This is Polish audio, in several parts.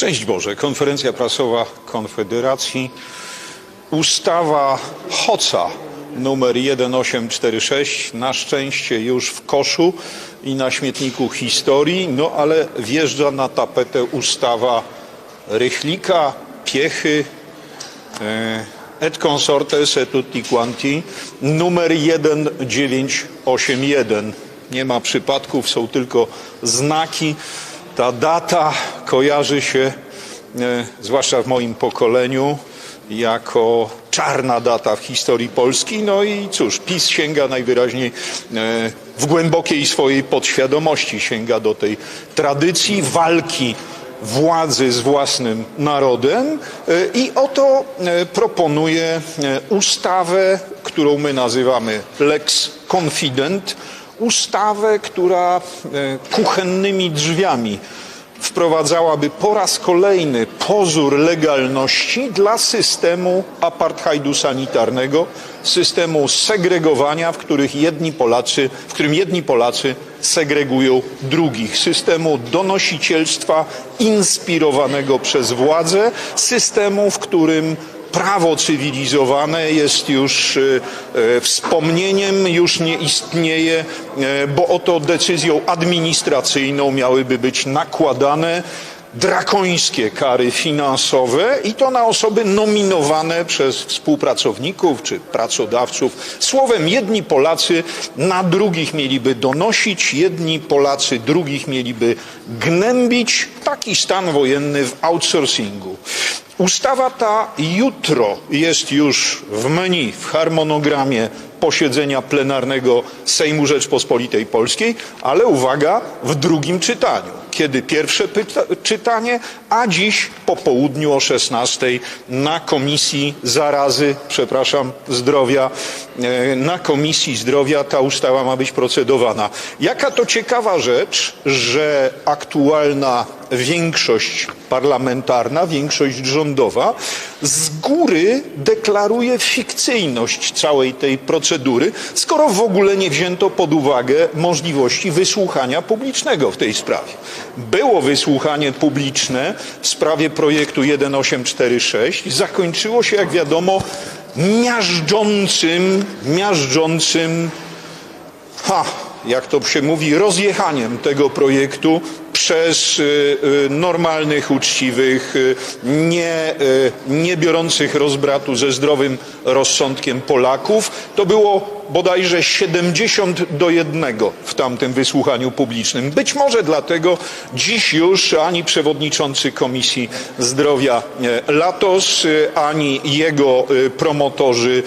Szczęść Boże. Konferencja prasowa Konfederacji. Ustawa HOCA numer 1846 na szczęście już w koszu i na śmietniku historii, no ale wjeżdża na tapetę ustawa Rychlika, Piechy, e, et consortes et tutti quanti numer 1981. Nie ma przypadków, są tylko znaki. Ta data kojarzy się, e, zwłaszcza w moim pokoleniu, jako czarna data w historii Polski. No i cóż, PiS sięga najwyraźniej e, w głębokiej swojej podświadomości, sięga do tej tradycji walki władzy z własnym narodem e, i oto proponuje ustawę, którą my nazywamy Lex Confident, ustawę, która e, kuchennymi drzwiami wprowadzałaby po raz kolejny pozór legalności dla systemu apartheidu sanitarnego, systemu segregowania, w, których jedni Polacy, w którym jedni Polacy segregują drugich, systemu donosicielstwa inspirowanego przez władzę, systemu, w którym prawo cywilizowane jest już e, e, wspomnieniem, już nie istnieje, e, bo oto decyzją administracyjną miałyby być nakładane drakońskie kary finansowe i to na osoby nominowane przez współpracowników czy pracodawców. Słowem, jedni Polacy na drugich mieliby donosić, jedni Polacy drugich mieliby gnębić. Taki stan wojenny w outsourcingu. Ustawa ta jutro jest już w menu, w harmonogramie posiedzenia plenarnego Sejmu Rzeczpospolitej Polskiej, ale uwaga, w drugim czytaniu. Kiedy pierwsze czytanie, a dziś po południu o 16 na Komisji Zarazy, przepraszam, Zdrowia, e, na Komisji Zdrowia ta ustawa ma być procedowana. Jaka to ciekawa rzecz, że aktualna większość parlamentarna, większość rządowa z góry deklaruje fikcyjność całej tej procedury, skoro w ogóle nie wzięto pod uwagę możliwości wysłuchania publicznego w tej sprawie. Było wysłuchanie publiczne w sprawie projektu 1846, zakończyło się, jak wiadomo, miażdżącym, miażdżącym ha, jak to się mówi, rozjechaniem tego projektu przez y, y, normalnych, uczciwych, y, nie, nie biorących rozbratu ze zdrowym rozsądkiem Polaków. To było bodajże 70 do 1 w tamtym wysłuchaniu publicznym. Być może dlatego dziś już ani przewodniczący Komisji Zdrowia e, Latos, e, ani jego e, promotorzy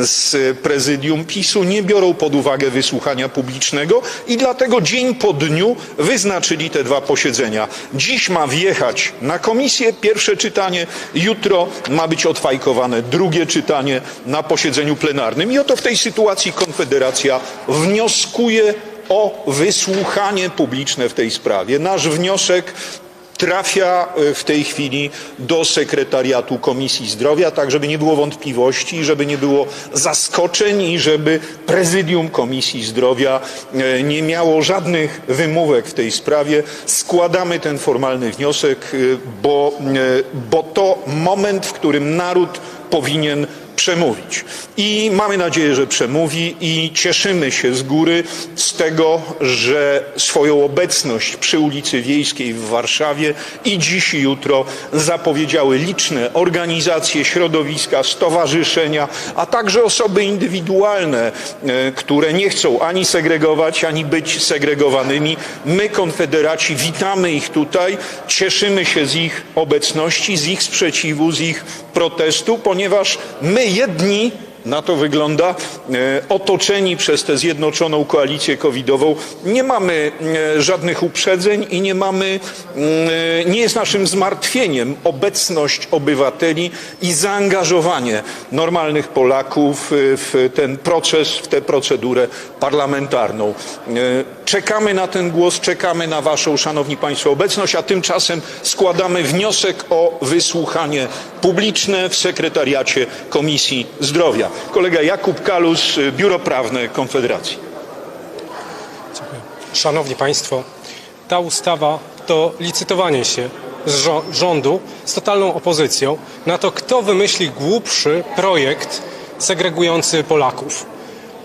z prezydium PiSu nie biorą pod uwagę wysłuchania publicznego i dlatego dzień po dniu wyznaczyli te dwa posiedzenia. Dziś ma wjechać na komisję pierwsze czytanie, jutro ma być odfajkowane drugie czytanie na posiedzeniu plenarnym. I oto w tej sytuacji Konfederacja wnioskuje o wysłuchanie publiczne w tej sprawie. Nasz wniosek trafia e, w tej chwili do sekretariatu Komisji Zdrowia, tak żeby nie było wątpliwości, żeby nie było zaskoczeń i żeby prezydium Komisji Zdrowia e, nie miało żadnych wymówek w tej sprawie. Składamy ten formalny wniosek, e, bo, bo to moment, w którym naród powinien przemówić. I mamy nadzieję, że przemówi i cieszymy się z góry z tego, że swoją obecność przy ulicy Wiejskiej w Warszawie i dziś i jutro zapowiedziały liczne organizacje, środowiska, stowarzyszenia, a także osoby indywidualne, e, które nie chcą ani segregować, ani być segregowanymi. My, Konfederaci, witamy ich tutaj, cieszymy się z ich obecności, z ich sprzeciwu, z ich protestu, ponieważ my jedni na to wygląda, e, otoczeni przez tę zjednoczoną koalicję covidową, nie mamy e, żadnych uprzedzeń i nie mamy, e, nie jest naszym zmartwieniem obecność obywateli i zaangażowanie normalnych Polaków w ten proces, w tę procedurę parlamentarną. Czekamy na ten głos, czekamy na Waszą, Szanowni Państwo, obecność, a tymczasem składamy wniosek o wysłuchanie publiczne w sekretariacie Komisji Zdrowia. Kolega Jakub Kalus, y, Biuro Prawne Konfederacji. Szanowni Państwo, ta ustawa to licytowanie się z rządu z totalną opozycją na to, kto wymyśli głupszy projekt segregujący Polaków.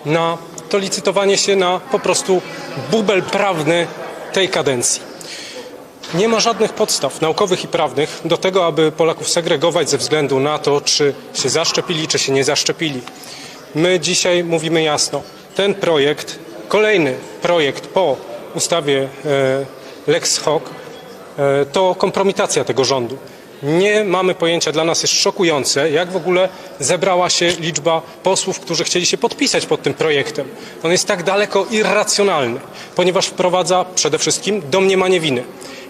Na to licytowanie się na po prostu bubel prawny tej kadencji. Nie ma żadnych podstaw naukowych i prawnych do tego, aby Polaków segregować ze względu na to, czy się zaszczepili, czy się nie zaszczepili. My dzisiaj mówimy jasno, ten projekt, kolejny projekt po ustawie e, Lex Hoc, e, to kompromitacja tego rządu. Nie mamy pojęcia, dla nas jest szokujące, jak w ogóle zebrała się liczba posłów, którzy chcieli się podpisać pod tym projektem. On jest tak daleko irracjonalny, ponieważ wprowadza przede wszystkim domniemanie winy.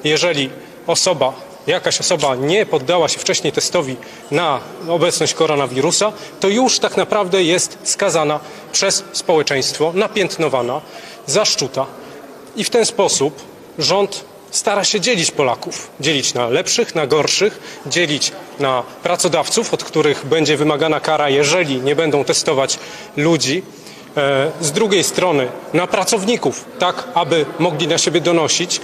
Jeżeli osoba, jakaś osoba nie poddała się wcześniej testowi na obecność koronawirusa, to już tak naprawdę jest skazana przez społeczeństwo, napiętnowana, zaszczuta. I w ten sposób rząd stara się dzielić Polaków. Dzielić na lepszych, na gorszych, dzielić na pracodawców, od których będzie wymagana kara, jeżeli nie będą testować ludzi. E, Z drugiej strony na pracowników, tak aby mogli na siebie donosić,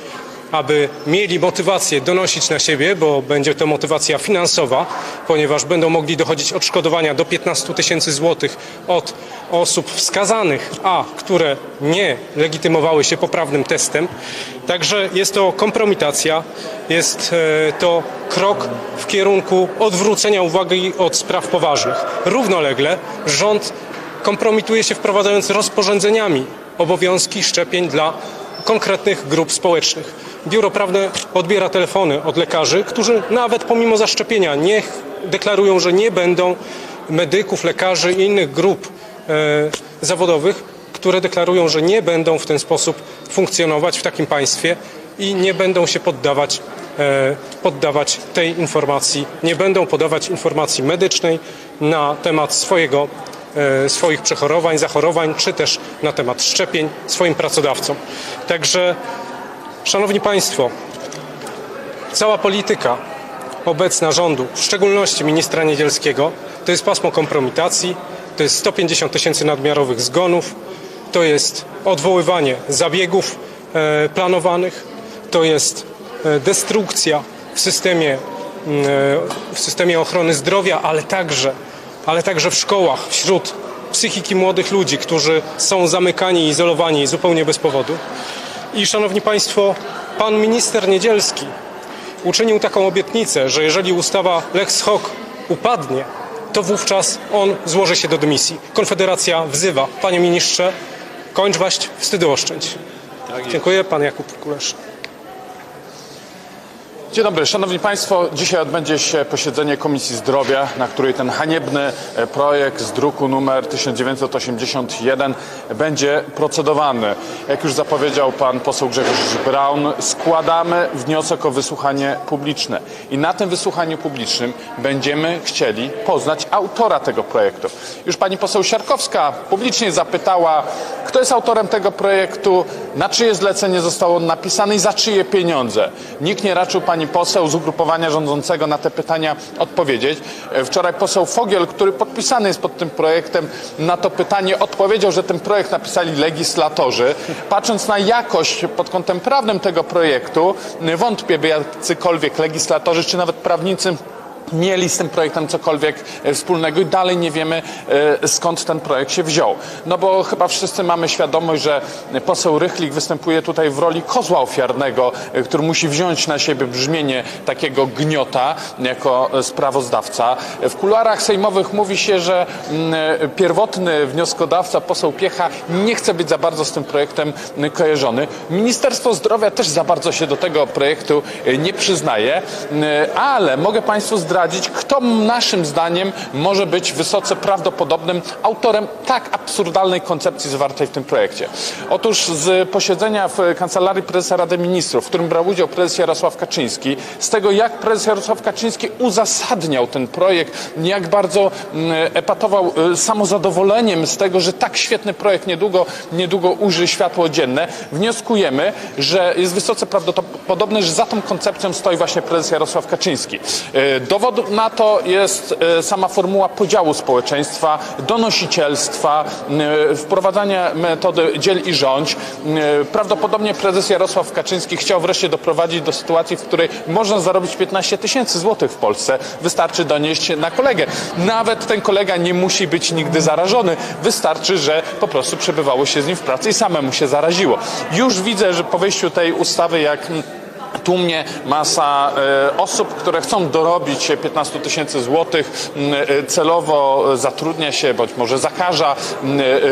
aby mieli motywację donosić na siebie, bo będzie to motywacja finansowa, ponieważ będą mogli dochodzić odszkodowania do 15 tysięcy złotych od osób wskazanych, a które nie legitymowały się poprawnym testem. Także jest to kompromitacja, jest e, to krok w kierunku odwrócenia uwagi od spraw poważnych. Równolegle rząd kompromituje się wprowadzając rozporządzeniami obowiązki szczepień dla konkretnych grup społecznych. Biuro Prawne odbiera telefony od lekarzy, którzy nawet pomimo zaszczepienia nie deklarują, że nie będą medyków, lekarzy i innych grup e, zawodowych, które deklarują, że nie będą w ten sposób funkcjonować w takim państwie i nie będą się poddawać, e, poddawać tej informacji, nie będą podawać informacji medycznej na temat swojego swoich przechorowań, zachorowań, czy też na temat szczepień swoim pracodawcom. Także, Szanowni Państwo, cała polityka obecna rządu, w szczególności ministra Niedzielskiego, to jest pasmo kompromitacji, to jest 150 tysięcy nadmiarowych zgonów, to jest odwoływanie zabiegów e, planowanych, to jest e, destrukcja w systemie, mm, e, w systemie ochrony zdrowia, ale także, ale także w szkołach, wśród psychiki młodych ludzi, którzy są zamykani i izolowani zupełnie bez powodu. I szanowni Państwo, pan minister Niedzielski uczynił taką obietnicę, że jeżeli ustawa Lex Hoc upadnie, to wówczas on złoży się do dymisji. Konfederacja wzywa, panie ministrze, kończ waść, wstydu oszczędź. Dziękuję, pan Jakub Kulesz. Dzień dobry, Szanowni Państwo. Dzisiaj odbędzie się posiedzenie Komisji Zdrowia, na której ten haniebny e, projekt z druku numer 1981 będzie procedowany. Jak już zapowiedział pan poseł Grzegorz Braun, składamy wniosek o wysłuchanie publiczne. I na tym wysłuchaniu publicznym będziemy chcieli poznać autora tego projektu. Już pani poseł Siarkowska publicznie zapytała, kto jest autorem tego projektu, na czyje zlecenie został on napisany i za czyje pieniądze. Nikt nie raczył pani poseł z ugrupowania rządzącego na te pytania odpowiedzieć. E, Wczoraj poseł Fogiel, który podpisany jest pod tym projektem, na to pytanie odpowiedział, że ten projekt napisali legislatorzy. Patrząc na jakość pod kątem prawnym tego projektu, wątpię, by jacykolwiek legislatorzy czy nawet prawnicy mieli z tym projektem cokolwiek e, wspólnego i dalej nie wiemy e, skąd ten projekt się wziął. No bo chyba wszyscy mamy świadomość, że poseł Rychlik występuje tutaj w roli kozła ofiarnego, e, który musi wziąć na siebie brzmienie takiego gniota jako sprawozdawca. W kuluarach sejmowych mówi się, że mm, pierwotny wnioskodawca, poseł Piecha, nie chce być za bardzo z tym projektem kojarzony. Ministerstwo Zdrowia też za bardzo się do tego projektu nie przyznaje, ale mogę Państwu zdradzić, kto naszym zdaniem może być wysoce prawdopodobnym autorem tak absurdalnej koncepcji zawartej w tym projekcie. Otóż z posiedzenia w Kancelarii Prezesa Rady Ministrów, w którym brał udział prezes Jarosław Kaczyński, z tego jak prezes Jarosław Kaczyński uzasadniał ten projekt, jak bardzo mm, epatował y, samozadowoleniem z tego, że tak świetny projekt niedługo, niedługo ujrzy światło dzienne, wnioskujemy, że jest wysoce prawdopodobne, że za tą koncepcją stoi właśnie prezes Jarosław Kaczyński. Y, Dowodem na to jest e, sama formuła podziału społeczeństwa, donosicielstwa, e, wprowadzanie metody dziel i rządź. E, Prawdopodobnie prezes Jarosław Kaczyński chciał wreszcie doprowadzić do sytuacji, w której można zarobić 15 tysięcy złotych w Polsce. Wystarczy donieść na kolegę. Nawet ten kolega nie musi być nigdy zarażony. Wystarczy, że po prostu przebywało się z nim w pracy i samemu się zaraziło. Już widzę, że po wejściu tej ustawy, jak tłumnie masa e, osób, które chcą dorobić się 15 tysięcy złotych, e, celowo zatrudnia się, bądź może zakaża,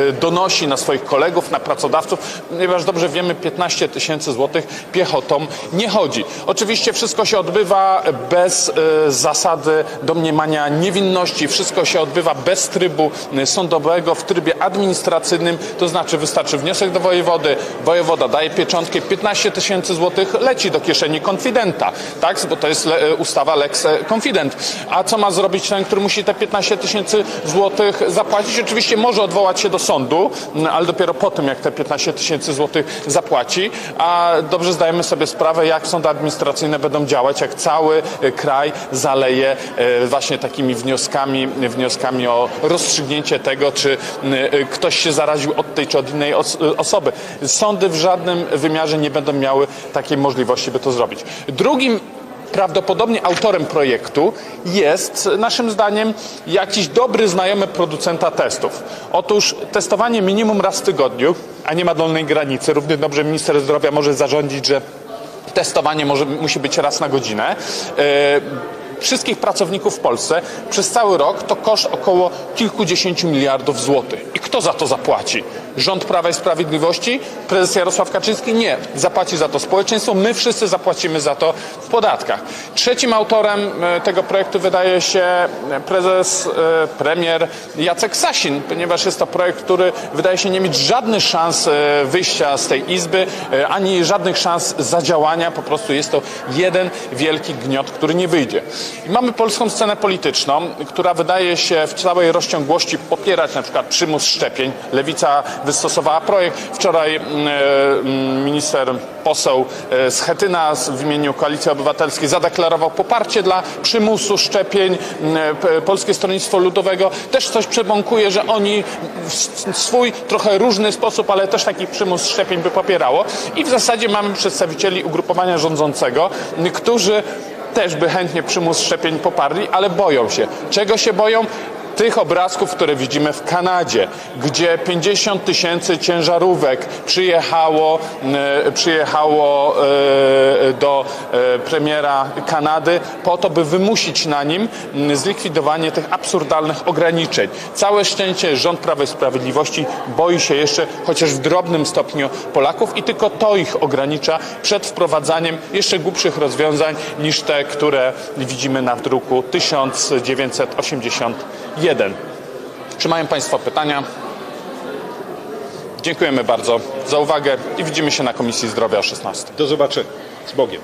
e, donosi na swoich kolegów, na pracodawców, ponieważ dobrze wiemy, 15 tysięcy złotych piechotą nie chodzi. Oczywiście wszystko się odbywa bez zasady domniemania niewinności, wszystko się odbywa bez trybu sądowego, w trybie administracyjnym, to znaczy wystarczy wniosek do wojewody, wojewoda daje pieczątkę, 15 tysięcy złotych leci do kieszeni konfidenta, tak? Bo to jest le, ustawa Lex Confident. A co ma zrobić ten, który musi te 15 tysięcy złotych zapłacić? Oczywiście może odwołać się do sądu, m, ale dopiero po tym, jak te 15 tysięcy złotych zapłaci. A dobrze zdajemy sobie sprawę, jak sądy administracyjne będą działać, jak cały e, kraj zaleje e, właśnie takimi wnioskami, wnioskami o rozstrzygnięcie tego, czy m, e, ktoś się zaraził od tej czy od innej os- osoby. Sądy w żadnym wymiarze nie będą miały takiej możliwości, by to zrobić. Drugim prawdopodobnie autorem projektu jest naszym zdaniem jakiś dobry znajomy producenta testów. Otóż testowanie minimum raz w tygodniu, a nie ma dolnej granicy. Równie dobrze minister zdrowia może zarządzić, że testowanie może, musi być raz na godzinę. E, Wszystkich pracowników w Polsce przez cały rok to koszt około kilkudziesięciu miliardów złotych. I kto za to zapłaci? Rząd Prawa i Sprawiedliwości? Prezes Jarosław Kaczyński? Nie. Zapłaci za to społeczeństwo. My wszyscy zapłacimy za to w podatkach. Trzecim autorem e, tego projektu wydaje się e, prezes, e, premier Jacek Sasin, ponieważ jest to projekt, który wydaje się nie mieć żadnych szans wyjścia z tej izby, ani żadnych szans zadziałania. Po prostu jest to jeden wielki gniot, który nie wyjdzie. I mamy polską scenę polityczną, która wydaje się w całej rozciągłości popierać na przykład przymus szczepień. Lewica wystosowała projekt. Wczoraj mm, e, mm, minister, poseł e, Schetyna z- w imieniu Koalicji Obywatelskiej zadeklarował poparcie dla przymusu szczepień. Mm, P- Polskie Stronnictwo Ludowego też coś przebąkuje, że oni w swój trochę różny sposób, ale też taki przymus szczepień by popierało. I w zasadzie mamy przedstawicieli ugrupowania rządzącego, którzy też by chętnie przymus szczepień poparli, ale boją się. Czego się boją? Tych obrazków, które widzimy w Kanadzie, gdzie 50 tysięcy ciężarówek przyjechało, e, przyjechało e, do e, premiera Kanady po to, by wymusić na nim zlikwidowanie tych absurdalnych ograniczeń. Całe szczęście rząd Prawa i Sprawiedliwości boi się jeszcze, chociaż w drobnym stopniu, Polaków i tylko to ich ogranicza przed wprowadzaniem jeszcze głupszych rozwiązań niż te, które widzimy na druku 1981. Czy mają Państwo pytania? Dziękujemy bardzo za uwagę i widzimy się na Komisji Zdrowia o 16. Do zobaczenia. Z Bogiem.